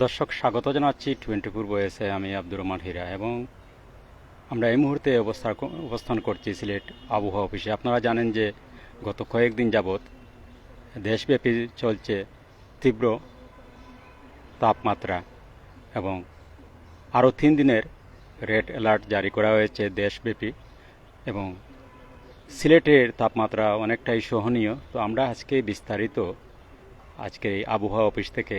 দর্শক, স্বাগত জানাচ্ছি টোয়েন্টি ফোর বয়েসে আমি আব্দুর রহমান হীরা এবং আমরা এই মুহূর্তে অবস্থান অবস্থান করছি সিলেট আবহাওয়া অফিসে। আপনারা জানেন যে গত কয়েকদিন যাবৎ দেশব্যাপী চলছে তীব্র তাপমাত্রা এবং আরও তিন দিনের রেড অ্যালার্ট জারি করা হয়েছে দেশব্যাপী এবং সিলেটের তাপমাত্রা অনেকটাই সহনীয়। তো আমরা আজকে বিস্তারিত আজকে এই আবহাওয়া অফিস থেকে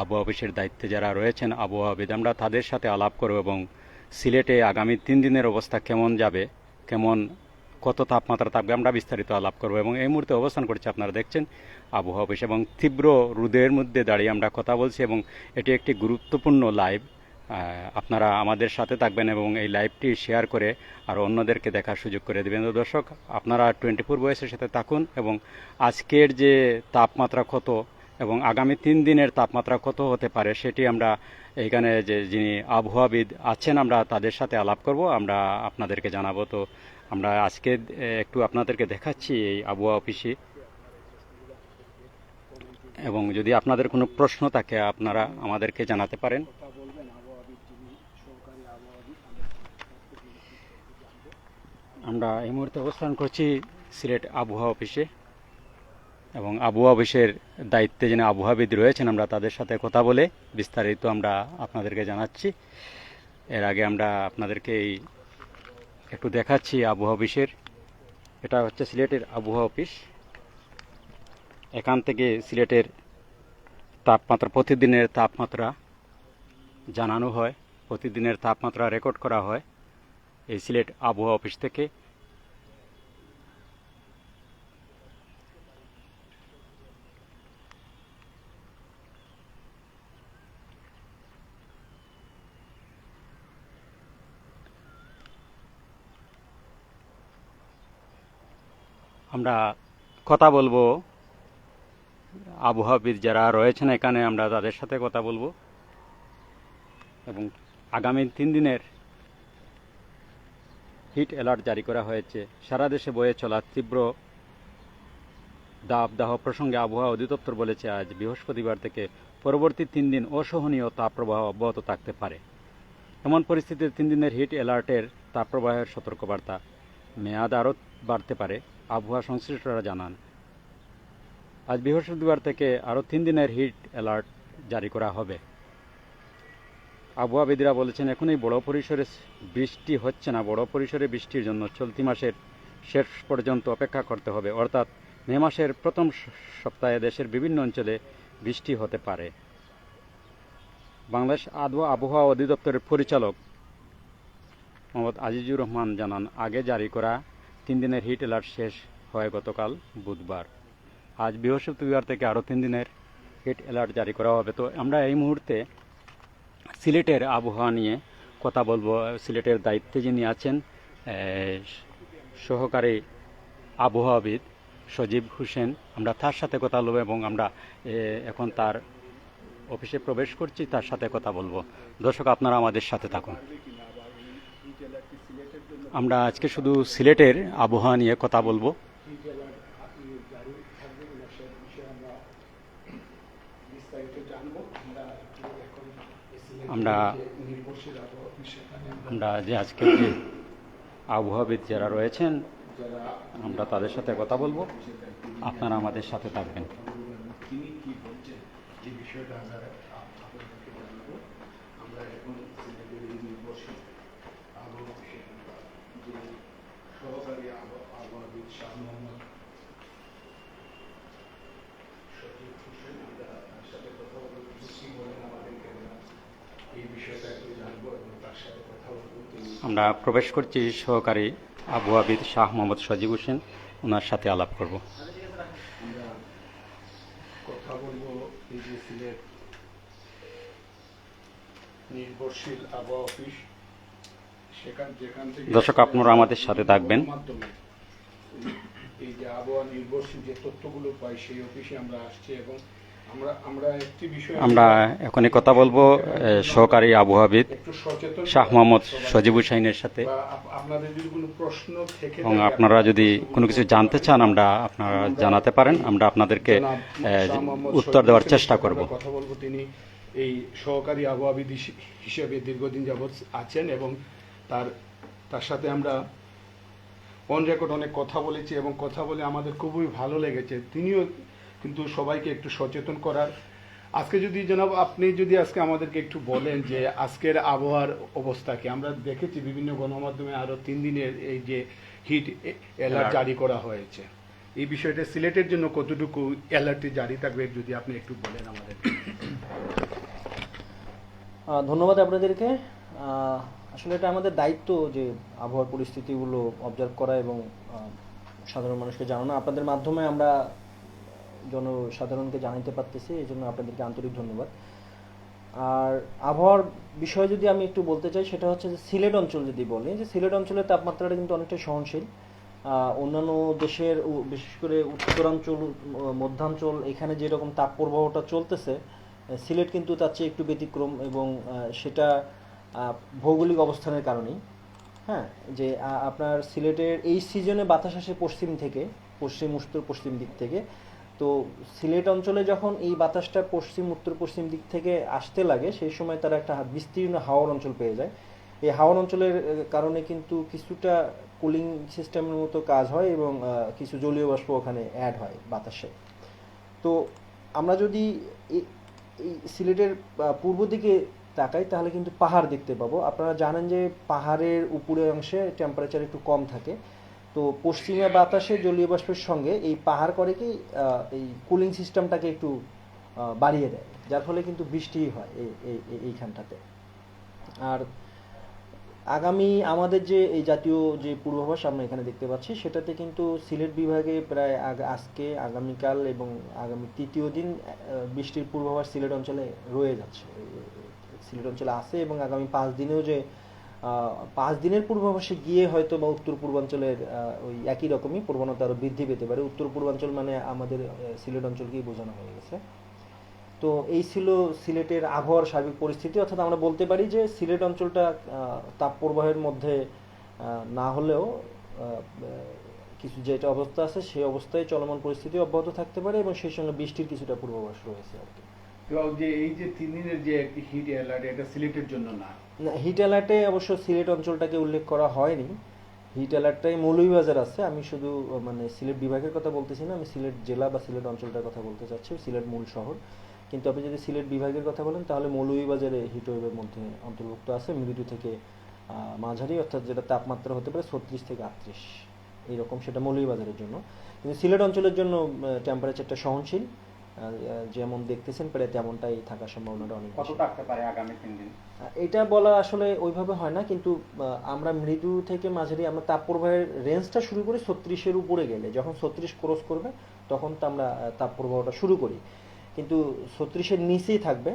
আবহাওয়া অফিসের দায়িত্বে যারা রয়েছেন আবহাওয়াবিদ আমরা তাদের সাথে আলাপ করব এবং সিলেটে আগামী তিন দিনের অবস্থা কেমন যাবে, কেমন, কত তাপমাত্রা থাকবে, আমরা বিস্তারিত আলাপ করব এবং এই মুহূর্তে অবস্থান করছি আপনারা দেখছেন আবহাওয়া অফিস এবং তীব্র রোদের মধ্যে দাঁড়িয়ে আমরা কথা বলছি এবং এটি একটি গুরুত্বপূর্ণ লাইভ। আপনারা আমাদের সাথে থাকবেন এবং এই লাইভটি শেয়ার করে আর অন্যদেরকে দেখার সুযোগ করে দেবেন। দর্শক, আপনারা টোয়েন্টি ফোর বয়সের সাথে থাকুন এবং আজকের যে তাপমাত্রা কত এবং আগামী তিন দিনের তাপমাত্রা কত হতে পারে সেটি আমরা এইখানে যে যিনি আবহাওয়াবিদ আছেন, আমরা তাদের সাথে আলাপ করব, আমরা আপনাদেরকে জানাব। তো আমরা আজকে একটু আপনাদেরকে দেখাচ্ছি এই আবহাওয়া অফিসে। এবং যদি আপনাদের কোনো প্রশ্ন থাকে, আপনারা আমাদেরকে জানাতে পারেন। আমরা এই মুহূর্তে অবস্থান করছি সিলেট আবহাওয়া অফিসে। এবং আবহাওয়া অফিসের দায়িত্বে যিনি আবহাওয়াবিদ রয়েছেন, আমরা তাদের সাথে কথা বলে বিস্তারিত আমরা আপনাদেরকে জানাচ্ছি। এর আগে আমরা আপনাদেরকে এই একটু দেখাচ্ছি আবহাওয়া অফিসের এটা হচ্ছে সিলেটের আবহাওয়া অফিস এখান থেকে সিলেটের তাপমাত্রা, প্রতিদিনের তাপমাত্রা জানানো হয়। প্রতিদিনের তাপমাত্রা রেকর্ড করা হয় এই সিলেট আবহাওয়া অফিস থেকে। আমরা কথা বলব। আবহাওয়াবিদ যারা রয়েছেন এখানে, আমরা তাদের সাথে কথা বলব। এবং আগামী তিন দিনের হিট অ্যালার্ট জারি করা হয়েছে। সারা দেশে বয়ে চলা তীব্র দাবদাহ প্রসঙ্গে আবহাওয়া অধিদপ্তর বলেছে, আজ বৃহস্পতিবার থেকে পরবর্তী তিন দিন অসহনীয় তাপপ্রবাহ অব্যাহত থাকতে পারে। এমন পরিস্থিতিতে তিন দিনের হিট অ্যালার্টের তাপপ্রবাহের সতর্কবার্তা মেয়াদ আরও বাড়তে পারে। আবহাওয়া সংশ্লিষ্টরা জানান। আজ বৃহস্পতিবার থেকে আরও তিন দিনের হিট অ্যালার্ট জারি করা হবে। আবহাওয়াবিদরা বলেছেন, এখনই বড় পরিসরে বৃষ্টি হচ্ছে না। বড় পরিসরে বৃষ্টির জন্য চলতি মাসের শেষ পর্যন্ত অপেক্ষা করতে হবে। অর্থাৎ মে মাসের প্রথম সপ্তাহে দেশের বিভিন্ন অঞ্চলে বৃষ্টি হতে পারে। বাংলাদেশ আবহাওয়া অধিদপ্তরের পরিচালক মোহাম্মদ আজিজুর রহমান জানান, আগে জারি করা তিন দিনের হিট অ্যালার্ট শেষ হয় গতকাল বুধবার। আজ বৃহস্পতিবার থেকে আরও তিন দিনের হিট অ্যালার্ট জারি করা হবে। তো আমরা এই মুহূর্তে সিলেটের আবহাওয়া নিয়ে কথা বলব। সিলেটের দায়িত্বে যিনি আছেন সহকারী আবহাওয়াবিদ সজীব হোসেন। আমরা তার সাথে কথা বলব এবং আমরা এখন তার অফিসে প্রবেশ করছি, তার সাথে কথা বলব। দর্শক, আপনারা আমাদের সাথে থাকুন। আমরা আজকে শুধু সিলেটের আবহাওয়া নিয়ে কথা বলব। আমরা আমরা যে আজকে যে আবহাওয়াবিদ যারা রয়েছেন, আমরা তাদের সাথে কথা বলব। আপনারা আমাদের সাথে থাকবেন। তিনি কি বলছেন? যে বিষয়টা আমরা আপনাদেরকে জানাব আমরা এখন সিলেটের এই নির্ভরশীল আবহাওয়া অফিসে যে সহকারী আবহাওয়া- আবহাওয়াবিদ শাহ মোহাম্মদ সচিব হোসেন আমরা তার সাথে কথা বলব তিনি কি বলেন আমাদেরকে আমরা এই বিষয়টা একটু জানব এবং তার সাথে কথা বলব তিনি আমরা প্রবেশ করছি সহকারী আবহাওয়াবিদ শাহ মোহাম্মদ সজিব হোসেন ওনার সাথে আলাপ করব। কথা বলব এই যে সিলেট নির্ভরশীল আবহাওয়া অফিস সেখান যেখান থেকে দর্শক আপনারা আমাদের সাথে থাকবেন। এই যে আবহাওয়া নির্ভরশীল যে তথ্যগুলো পাই সেই অফিসে আমরা আসছি এবং আমরা এখনই কথা বলব সহকারী আবহাওয়াবিদ শাহ মোহাম্মদ সজিব হুসাইনের সাথে। এবং আপনারা যদি কোনো কিছু জানতে চান আমরা আপনারা জানাতে পারেন আমরা আপনাদেরকে উত্তর দেওয়ার চেষ্টা করব। কথা বলব। তিনি এই সহকারী আবহাওয়াবিদ হিস- হিসেবে দীর্ঘদিন যাবৎ আছেন এবং তার তার সাথে আমরা অন রেকর্ড অনেক কথা বলেছি এবং কথা বলে আমাদের খুবই ভালো লেগেছে। তিনিও কিন্তু সবাইকে একটু সচেতন করার। আজকে যদি জনাব আপনি যদি আজকে আমাদেরকে একটু বলেন যে আজকের আবহাওয়ার অবস্থা কি? আমরা দেখেছি বিভিন্ন গণমাধ্যমে আরও তিন দিনের এই যে হিট অ্যালার্ট জারি করা হয়েছে। এই বিষয়টা সিলেটের জন্য কতটুকু অ্যালার্টটি জারি থাকবে যদি আপনি একটু বলেন আমাদেরকে আহ, ধন্যবাদ আপনাদেরকে। আসলে এটা আমাদের দায়িত্ব যে আবহাওয়ার পরিস্থিতিগুলো অবজার্ভ করা এবং সাধারণ মানুষকে জানানো। আপনাদের মাধ্যমে আমরা জনসাধারণকে জানাইতে পারতেছি এই জন্য আপনাদেরকে আন্তরিক ধন্যবাদ। আর আবহাওয়ার বিষয়ে যদি আমি একটু বলতে চাই, সেটা হচ্ছে যে সিলেট অঞ্চল যদি বলি, যে সিলেট অঞ্চলের তাপমাত্রাটা কিন্তু অনেকটা সহনশীল। অন্যান্য দেশের বিশেষ করে উত্তরাঞ্চল মধ্যাঞ্চল, এখানে যেরকম তাপ প্রবাহটা চলতেছে সিলেট কিন্তু তার চেয়ে একটু ব্যতিক্রম এবং সেটা ভৌগোলিক অবস্থানের কারণেই। হ্যাঁ যে আপনার সিলেটের এই সিজনে বাতাস আসে পশ্চিম থেকে, পশ্চিম উত্তর পশ্চিম দিক থেকে। তো সিলেট অঞ্চলে যখন এই বাতাসটা পশ্চিম উত্তর পশ্চিম দিক থেকে আসতে লাগে, সেই সময় তারা একটা বিস্তীর্ণ হাওয়ার অঞ্চল পেয়ে যায়। এই হাওয়ার অঞ্চলের কারণে কিন্তু কিছুটা কুলিং সিস্টেমের মতো কাজ হয় এবং কিছু জলীয় বাষ্প ওখানে অ্যাড হয় বাতাসে। তো আমরা যদি এই সিলেটের পূর্ব দিকে তাকাই, তাহলে কিন্তু পাহাড় দেখতে পাবো। আপনারা জানেন যে পাহাড়ের উপরের অংশে টেম্পারেচার একটু কম থাকে। তো পশ্চিমা বাতাসে জলীয় বাষ্পের সঙ্গে এই পাহাড় করে কি এই কুলিং সিস্টেমটাকে একটু বাড়িয়ে দেয়। যার ফলে কিন্তু বৃষ্টি হয় এই, এই- এই- এইখানটাতে। আর আগামী আমাদের যে এই জাতীয় যে পূর্বাভাস আমরা এখানে দেখতে পাচ্ছি, সেটাতে কিন্তু সিলেট বিভাগে প্রায় আজকে, আগামীকাল এবং আগামী তৃতীয় দিন বৃষ্টির পূর্বাভাস সিলেট অঞ্চলে রয়ে যাচ্ছে। সিলেট অঞ্চলে আছে এবং আগামী পাঁচ দিনেও যে পাঁচ দিনের পূর্বাভাসে গিয়ে হয়তো বা উত্তর পূর্বাঞ্চলের ওই একই রকমই প্রবণতা আরও বৃদ্ধি পেতে পারে। উত্তর পূর্বাঞ্চল মানে আমাদের সিলেট অঞ্চলকেই বোঝানো হয়ে গেছে। তো এই ছিল সিলেটের আবহাওয়ার সার্বিক পরিস্থিতি। অর্থাৎ আমরা বলতে পারি যে সিলেট অঞ্চলটা আহ, তাপপ্রবাহের মধ্যে না হলেও কিছু যেটা অবস্থা আছে সেই অবস্থায় চলমান পরিস্থিতি অব্যাহত থাকতে পারে এবং সেই সঙ্গে বৃষ্টির কিছুটা পূর্বাভাস রয়েছে আর কি। যে এই যে তিন দিনের যে একটি হিট অ্যালার্ট এটা সিলেটের জন্য না। না হিট অ্যালার্টে অবশ্য সিলেট অঞ্চলটাকে উল্লেখ করা হয়নি। হিট অ্যালার্টটাই মৌলভীবাজার আছে। আমি শুধু মানে সিলেট বিভাগের কথা বলতেছি না, আমি সিলেট জেলা বা সিলেট অঞ্চলটার কথা বলতে চাচ্ছি, সিলেট মূল শহর। কিন্তু আপনি যদি সিলেট বিভাগের কথা বলেন, তাহলে মৌলভীবাজারে হিট ওয়েভের মধ্যে অন্তর্ভুক্ত আছে। মৃদু থেকে মাঝারি, অর্থাৎ যেটা তাপমাত্রা হতে পারে ছত্রিশ থেকে আটত্রিশ। এইরকম সেটা মৌলভীবাজারের জন্য। কিন্তু সিলেট অঞ্চলের জন্য টেম্পারেচারটা সহনশীল। যেমন দেখতেছেন প্রায় তেমনটাই থাকার সম্ভাবনাটা অনেক কত থাকতে পারে আগামী তিন দিন? এটা বলা আসলে ওইভাবে হয় না কিন্তু আমরা মৃদু থেকে মাঝারি আমরা তাপপ্রবাহের রেঞ্জটা শুরু করি ছত্রিশের উপরে গেলে। যখন ছত্রিশ ক্রস করবে তখন তো আমরা আহ, তাপপ্রবাহটা শুরু করি। কিন্তু ছত্রিশের নিচেই থাকবে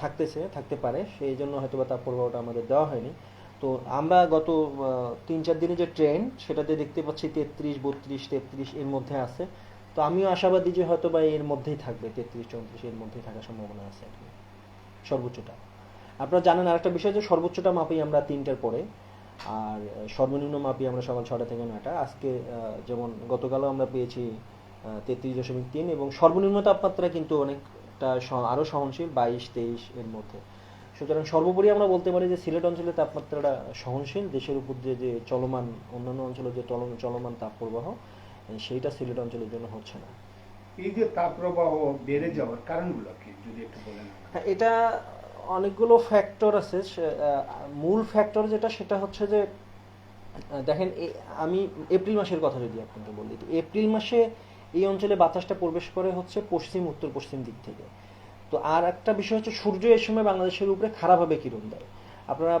থাকতেছে থাকতে পারে। সেই জন্য হয়তো বা তাপপ্রবাহটা আমাদের দেওয়া হয়নি। তো আমরা গত তিন চার দিনে যে ট্রেন সেটাতে দেখতে পাচ্ছি তেত্রিশ বত্রিশ তেত্রিশ এর মধ্যে আছে। তো আমিও আশাবাদী যে হয়তো বা এর মধ্যেই থাকবে তেত্রিশ চৌত্রিশ এর মধ্যেই থাকার সম্ভাবনা আছে আর কি। সর্বোচ্চটা। আপনারা জানেন আরেকটা বিষয় যে সর্বোচ্চটা মাপি আমরা তিনটার পরে আর সর্বনিম্ন মাপি আমরা সকাল ছটা থেকে নয়টা। আজকে যেমন গতকালও আমরা পেয়েছি তেত্রিশ দশমিক তিন এবং সর্বনিম্ন তাপমাত্রা কিন্তু অনেকটা আরও সহনশীল বাইশ তেইশ এর মধ্যে। সুতরাং সর্বোপরি আমরা বলতে পারি যে সিলেট অঞ্চলের তাপমাত্রাটা সহনশীল দেশের উপর দিয়ে যে চলমান অন্যান্য অঞ্চলে যে চলমান তাপপ্রবাহ আহ, সেইটা সিলেট অঞ্চলের জন্য হচ্ছে না। এই যে তাপপ্রবাহ বেড়ে যাওয়ার কারণগুলো কি যদি একটু বলেন। হ্যাঁ, এটা অনেকগুলো ফ্যাক্টর আছে। মূল ফ্যাক্টর যেটা সেটা হচ্ছে যে দেখেন আমি এপ্রিল মাসের কথা যদি আপনাকে বলি এপ্রিল মাসে এই অঞ্চলে বাতাসটা প্রবেশ করে হচ্ছে পশ্চিম উত্তর পশ্চিম দিক থেকে। তো আর একটা বিষয় হচ্ছে সূর্য এই সময় বাংলাদেশের উপরে খারাপভাবে কিরণ দেয়। আপনারা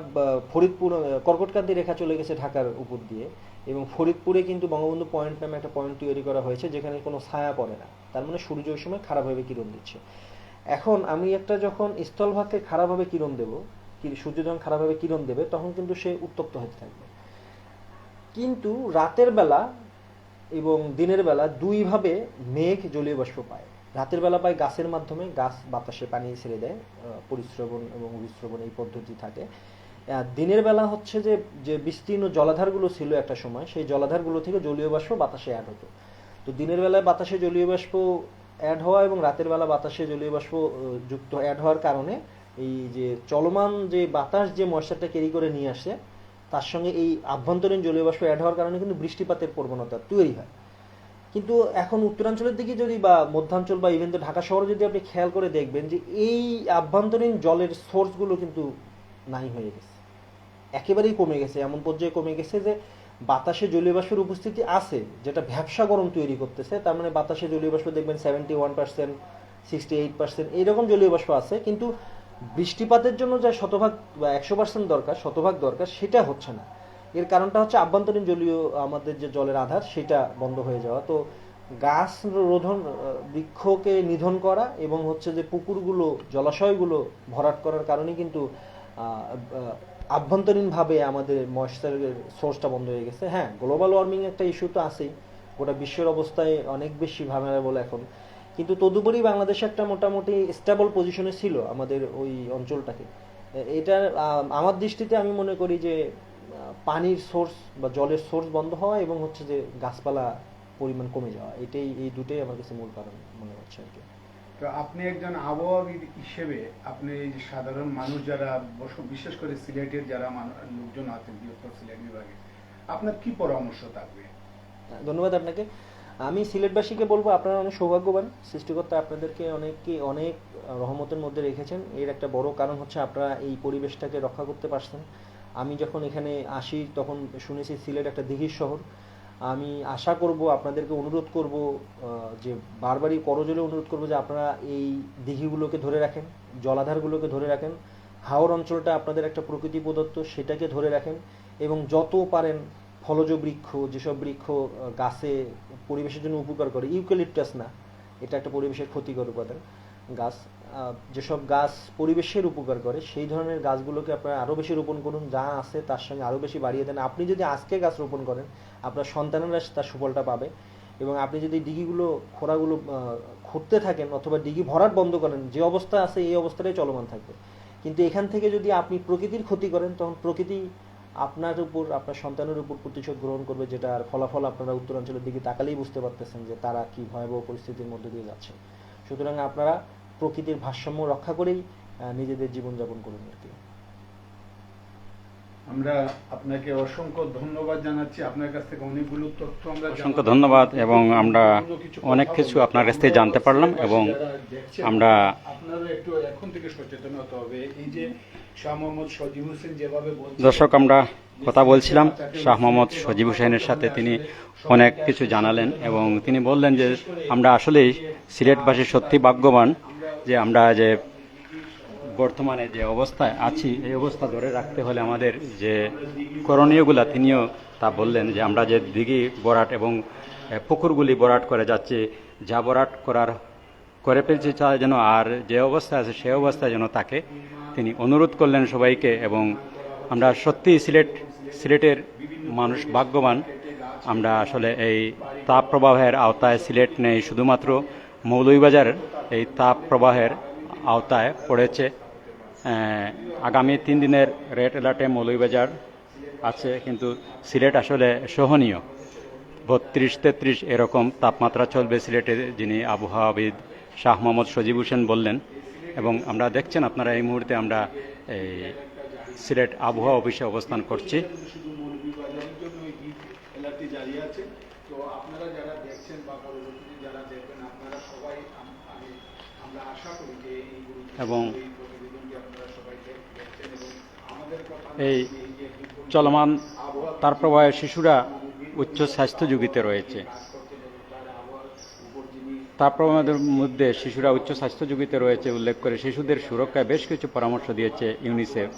ফরিদপুর আহ, কর্কটক্রান্তি রেখা চলে গেছে ঢাকার উপর দিয়ে। এবং ফরিদপুরে কিন্তু বঙ্গবন্ধু পয়েন্ট নামে একটা পয়েন্ট তৈরি করা হয়েছে, যেখানে কোনো ছায়া পড়ে না। তার মানে সূর্য ওই সময় খারাপভাবে কিরণ দিচ্ছে। এখন আমি একটা যখন স্থলভাগকে খারাপভাবে কিরণ দেব সূর্য যখন খারাপভাবে কিরণ দেবে, তখন কিন্তু সে উত্তপ্ত হতে থাকবে। কিন্তু রাতের বেলা এবং দিনের বেলা দুইভাবে মেঘ জলীয় বাষ্প পায়। রাতের বেলা পায় গাছের মাধ্যমে, গাছ বাতাসে পানি ছেড়ে দেয় পরিশ্রবণ এবং অভিশ্রবণ এই পদ্ধতি থাকে। দিনের বেলা হচ্ছে যে যে বিস্তীর্ণ জলাধারগুলো ছিল একটা সময়, সেই জলাধারগুলো থেকে জলীয় বাষ্প বাতাসে অ্যাড হতো। তো দিনের বেলায় বাতাসে জলীয় বাষ্প অ্যাড হওয়া এবং রাতের বেলা বাতাসে জলীয় বাষ্প যুক্ত অ্যাড হওয়ার কারণে এই যে চলমান যে বাতাস যে ময়েশ্চারটা ক্যারি করে নিয়ে আসে, তার সঙ্গে এই আভ্যন্তরীণ জলীয় বাষ্প অ্যাড হওয়ার কারণে কিন্তু বৃষ্টিপাতের প্রবণতা তৈরি হয়। কিন্তু এখন উত্তরাঞ্চলের দিকে যদি বা মধ্যাঞ্চল বা ইভেন তো ঢাকা শহরে যদি আপনি খেয়াল করে দেখবেন যে, এই আভ্যন্তরীণ জলের সোর্সগুলো কিন্তু নাই হয়ে গেছে। একেবারেই কমে গেছে, এমন পর্যায়ে কমে গেছে যে বাতাসে জলীয় বাষ্পের উপস্থিতি আছে, যেটা ভ্যাবসা গরম তৈরি করতেছে, তার মানে বাতাসে জলীয় বাষ্প দেখবেন seventy one percent sixty eight percent এইরকম জলীয় বাষ্প আছে, কিন্তু বৃষ্টিপাতের জন্য যা শতভাগ বা একশো পার্সেন্ট দরকার, শতভাগ দরকার, সেটা হচ্ছে না। এর কারণটা হচ্ছে আভ্যন্তরীণ জলীয় আমাদের যে জলের আধার, সেটা বন্ধ হয়ে যাওয়া। তো গাছ রোধন বৃক্ষকে নিধন করা এবং হচ্ছে যে পুকুরগুলো, জলাশয়গুলো ভরাট করার কারণে কিন্তু আভ্যন্তরীণভাবে আমাদের ময়েশ্চারের সোর্সটা বন্ধ হয়ে গেছে। হ্যাঁ গ্লোবাল ওয়ার্মিং একটা ইস্যু তো আছেই। গোটা বিশ্বের অবস্থায় অনেক বেশি ভাবনারেবল এখন। কিন্তু তদুপরি বাংলাদেশে একটা মোটামুটি স্টেবল পজিশনে ছিল আমাদের ওই অঞ্চলটাকে এটা আমার দৃষ্টিতে আমি মনে করি যে পানির সোর্স বা জলের সোর্স বন্ধ হওয়া এবং হচ্ছে যে গাছপালা পরিমাণ কমে যাওয়া। এটাই, এই দুটোই আমার কাছে মূল কারণ মনে হচ্ছে আর কি। তো আপনি একজন আবহাওয়াবিদ হিসেবে আপনি এই যে সাধারণ মানুষ যারা বিশেষ করে সিলেটের যারা লোকজন আছেন, বৃহত্তর সিলেট বিভাগে, আপনার কি পরামর্শ থাকবে? ধন্যবাদ আপনাকে। আমি সিলেটবাসীকে বলব, আপনারা অনেক সৌভাগ্যবান। সৃষ্টিকর্তা আপনাদেরকে অনেককে অনেক রহমতের মধ্যে রেখেছেন। এর একটা বড় কারণ হচ্ছে আপনারা এই পরিবেশটাকে রক্ষা করতে পারছেন। আমি যখন এখানে আসি, তখন শুনেছি সিলেট একটা দিঘির শহর। আমি আশা করব, আপনাদেরকে অনুরোধ করব যে বারবারই করজোরে অনুরোধ করব যে আপনারা এই দিঘিগুলোকে ধরে রাখেন, জলাধারগুলোকে ধরে রাখেন। হাওর অঞ্চলটা আপনাদের একটা প্রকৃতি প্রদত্ত, সেটাকে ধরে রাখেন এবং যত পারেন ফলজ বৃক্ষ, যেসব বৃক্ষ গাছে পরিবেশের জন্য উপকার করে, ইউক্যালিপটাস না, এটা একটা পরিবেশের ক্ষতিকর উপাদান, গাছ। যেসব গাছ পরিবেশের উপকার করে, সেই ধরনের গাছগুলোকে আপনারা আরও বেশি রোপণ করুন, যা আছে তার সঙ্গে আরও বেশি বাড়িয়ে দেন। আপনি যদি আজকে গাছ রোপণ করেন, আপনার সন্তানেরা তার সুফলটা পাবে। এবং আপনি যদি ডিগিগুলো, খোঁড়াগুলো খুঁড়তে থাকেন অথবা ডিগি ভরাট বন্ধ করেন, যে অবস্থা আছে এই অবস্থাটাই চলমান থাকবে। কিন্তু এখান থেকে যদি আপনি প্রকৃতির ক্ষতি করেন, তখন প্রকৃতি আপনার উপর, আপনার সন্তানের উপর প্রতিশোধ গ্রহণ করবে, যেটার ফলাফল আপনারা উত্তরাঞ্চলের দিকে তাকালেই বুঝতে পারতেছেন যে তারা কি ভয়াবহ পরিস্থিতির মধ্যে দিয়ে যাচ্ছে। সুতরাং আপনারা প্রকৃতির ভারসাম্য রক্ষা করেই নিজেদের জীবনযাপন করুন আর কি আমরা আপনাকে অসংখ্য ধন্যবাদ জানাচ্ছি। আপনার কাছ থেকে অনেকগুলো তথ্য আমরা অসংখ্য ধন্যবাদ এবং আমরা অনেক কিছু আপনার কাছ থেকে জানতে পারলাম এবং আমরা আপনারা একটু এখন থেকে সচেতন হতে হবে। এই যে শাহ মোহাম্মদ সজিব হোসেন যেভাবে বলছেন দর্শক আমরা কথা বলছিলাম শাহ মোহাম্মদ সজিব হোসেনের সাথে তিনি অনেক কিছু জানালেন এবং তিনি বললেন যে আমরা আসলেই সিলেটবাসী সত্যি ভাগ্যবান। যে আমরা যে বর্তমানে যে অবস্থায় আছি, এই অবস্থা ধরে রাখতে হলে আমাদের যে করণীয়গুলা তিনিও তা বললেন যে আমরা যে দিঘি বরাট এবং পুকুরগুলি বরাট করে যাচ্ছি, যা বরাট করার, করে ফেলছে তা যেন আর যে অবস্থা আছে সে অবস্থায় যেন তাকে তিনি অনুরোধ করলেন সবাইকে এবং আমরা সত্যি সিলেট, সিলেটের মানুষ ভাগ্যবান। আমরা আসলে এই তাপ প্রবাহের আওতায় সিলেট নেই, শুধুমাত্র মৌলভীবাজার এই তাপ প্রবাহের আওতায় পড়েছে। আগামী তিন দিনের রেড অ্যালার্টে মৌলভীবাজার আছে, কিন্তু সিলেট আসলে সহনীয়। বত্রিশ তেত্রিশ এরকম তাপমাত্রা চলবে সিলেটে, যিনি আবহাওয়াবিদ শাহ মোহাম্মদ সজিব হোসেন বললেন। এবং আমরা দেখছেন, আপনারা এই মুহূর্তে আমরা এই সিলেট আবহাওয়া অফিসে অবস্থান করছি শুধু মৌলভীবাজারের জন্য এই হিট অ্যালার্টি জারি আছে তো আপনারা যারা দেখছেন বা পরবর্তীতে যারা দেখবেন আপনারা সবাই আম- আমি আমরা আশা করি যে এই গুরুত্ব এবং এই প্রতিবেদনটি আপনারা সবাই দেখ- দেখছেন এবং আমাদের কথা এই এই যে এই চলমান, তার প্রবাহে শিশুরা উচ্চ স্বাস্থ্য ঝুঁকিতে রয়েছে। প্রবাহের মধ্যে শিশুরা উচ্চ স্বাস্থ্য ঝুঁকিতে রয়েছে উল্লেখ করে শিশুদের সুরক্ষায় বেশ কিছু পরামর্শ দিয়েছে ইউনিসেফ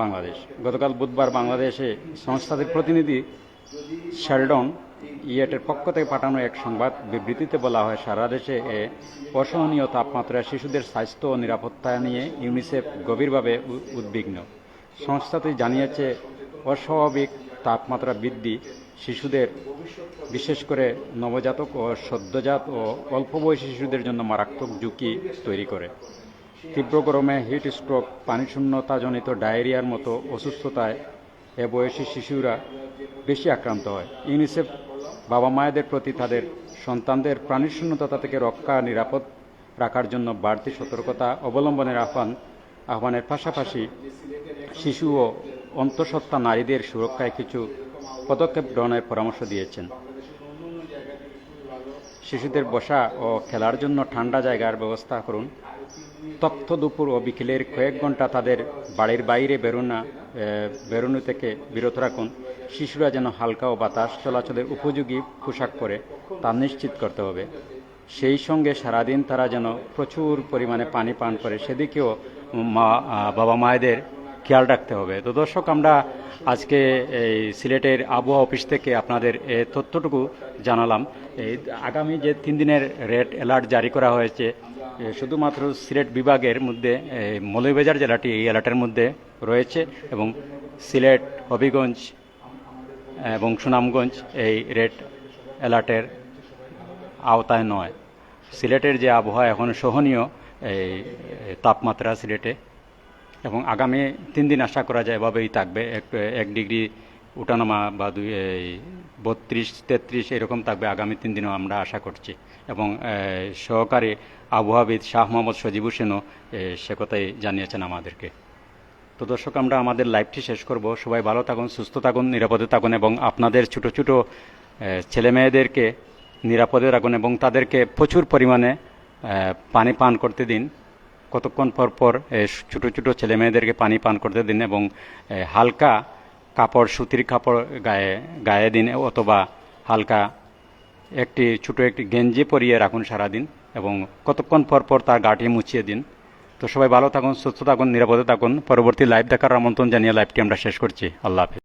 বাংলাদেশ। গতকাল বুধবার বাংলাদেশে সংস্থাটির প্রতিনিধি শেলডন ইয়েটের পক্ষ থেকে পাঠানো এক সংবাদ বিবৃতিতে বলা হয়, সারা দেশে এ অসহনীয় তাপমাত্রায় শিশুদের স্বাস্থ্য ও নিরাপত্তা নিয়ে ইউনিসেফ গভীরভাবে উদ্বিগ্ন। সংস্থাটি জানিয়েছে, অস্বাভাবিক তাপমাত্রা বৃদ্ধি শিশুদের, বিশেষ করে নবজাতক ও সদ্যজাত ও অল্প বয়সী শিশুদের জন্য মারাত্মক ঝুঁকি তৈরি করে। তীব্র গরমে হিট স্ট্রোক, পানিশূন্যতাজনিত ডায়রিয়ার মতো অসুস্থতায় এ বয়সী শিশুরা বেশি আক্রান্ত হয়। ইউনিসেফ বাবা মায়েদের প্রতি তাদের সন্তানদের প্রাণীশূন্যতা থেকে রক্ষা, নিরাপদ রাখার জন্য বাড়তি সতর্কতা অবলম্বনের আহ্বান, আহ্বানের পাশাপাশি শিশু ও অন্তঃসত্ত্বা নারীদের সুরক্ষায় কিছু পদক্ষেপ গ্রহণের পরামর্শ দিয়েছেন। শিশুদের বসা ও খেলার জন্য ঠান্ডা জায়গার ব্যবস্থা করুন। তথ্য দুপুর ও বিকেলের কয়েক ঘণ্টা তাদের বাড়ির বাইরে বেরোনা বেরোনো থেকে বিরত রাখুন। শিশুরা যেন হালকা ও বাতাস চলাচলের উপযোগী পোশাক পরে তা নিশ্চিত করতে হবে। সেই সঙ্গে সারাদিন তারা যেন প্রচুর পরিমাণে পানি পান করে, সেদিকেও মা বাবা মায়েদের খেয়াল রাখতে হবে। তো দর্শক, আমরা আজকে এই সিলেটের আবহাওয়া অফিস থেকে আপনাদের এ তথ্যটুকু জানালাম। এই আগামী যে তিন দিনের রেড অ্যালার্ট জারি করা হয়েছে শুধুমাত্র সিলেট বিভাগের মধ্যে মৌলভীবাজার জেলাটি এই অ্যালার্টের মধ্যে রয়েছে এবং সিলেট, হবিগঞ্জ এবং সুনামগঞ্জ এই রেড অ্যালার্টের আওতায় নয়। সিলেটের যে আবহাওয়া এখন সহনীয় এই তাপমাত্রা সিলেটে এবং আগামী তিন দিন আশা করা যায় এভাবেই থাকবে। এক এক ডিগ্রি উঠানামা বা দুই, এই বত্রিশ, তেত্রিশ এরকম থাকবে আগামী তিন দিনও আমরা আশা করছি। এবং সহকারী আবহাওয়াবিদ শাহ মোহাম্মদ সজিব হোসেনও সে কথাই জানিয়েছেন আমাদেরকে। তো দর্শক, আমরা আমাদের লাইভটি শেষ করব। সবাই ভালো থাকুন, সুস্থ থাকুন, নিরাপদে থাকুন এবং আপনাদের ছোটো ছোটো ছেলে মেয়েদেরকে নিরাপদে রাখুন এবং তাদেরকে প্রচুর পরিমাণে পানি পান করতে দিন। কতক্ষণ পর পর ছোটো ছোটো ছেলে মেয়েদেরকে পানি পান করতে দিন এবং হালকা কাপড়, সুতির কাপড় গায়ে গায়ে দিন অথবা হালকা একটি ছোট একটি গেঞ্জি পরিয়ে রাখুন সারাদিন এবং কতক্ষণ পর পর তার গাটি মুছিয়ে দিন। তো সবাই ভালো থাকুন, সুস্থ থাকুন, নিরাপদে থাকুন। পরবর্তী লাইভ দেখার আমন্ত্রণ জানিয়ে লাইভটি আমরা শেষ করছি। আল্লাহ হাফিজ।